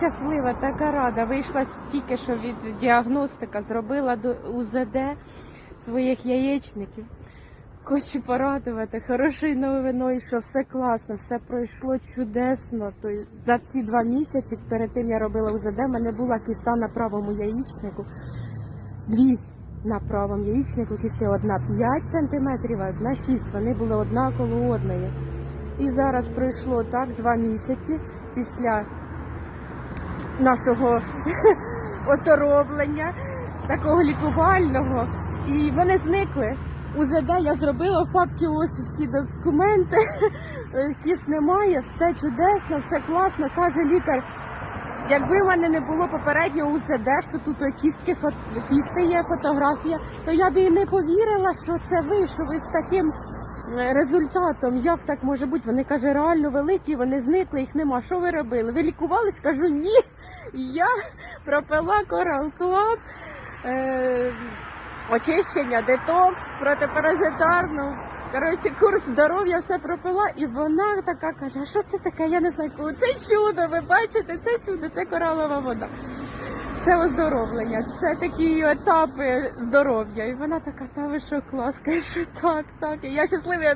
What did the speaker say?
щаслива, така рада. Вийшла стільки, що від діагностика зробила до УЗД своїх яєчників. Хочу порадувати хорошою новиною, що все класно, все пройшло чудесно. То за ці два місяці, перед тим я робила УЗД, в мене була кіста на правому яєчнику. Дві на правому яєчнику кісти одна 5 см, а одна 6. Вони були одна коло одної. І зараз пройшло так два місяці після нашого оздоровлення, такого лікувального. І вони зникли. УЗД я зробила в папці ось всі документи. кіс немає, все чудесно, все класно, каже лікар. Якби в мене не було попереднього УЗД, що тут кістки, кісти є, фотографія, то я б і не повірила, що це ви, що ви з таким е, результатом. Як так може бути? Вони каже, реально великі, вони зникли, їх нема. Що ви робили? Ви лікувались? Кажу, ні. Я пропила Coral Club, е, очищення, детокс, протипаразитарну. Коротше, курс здоров'я все пропила, і вона така каже: а що це таке? Я не знаю, це чудо. Ви бачите, це чудо, це коралова вода. Це оздоровлення, це такі етапи здоров'я. І вона така, та ви що клас, каже, що так, так. І я щаслива, я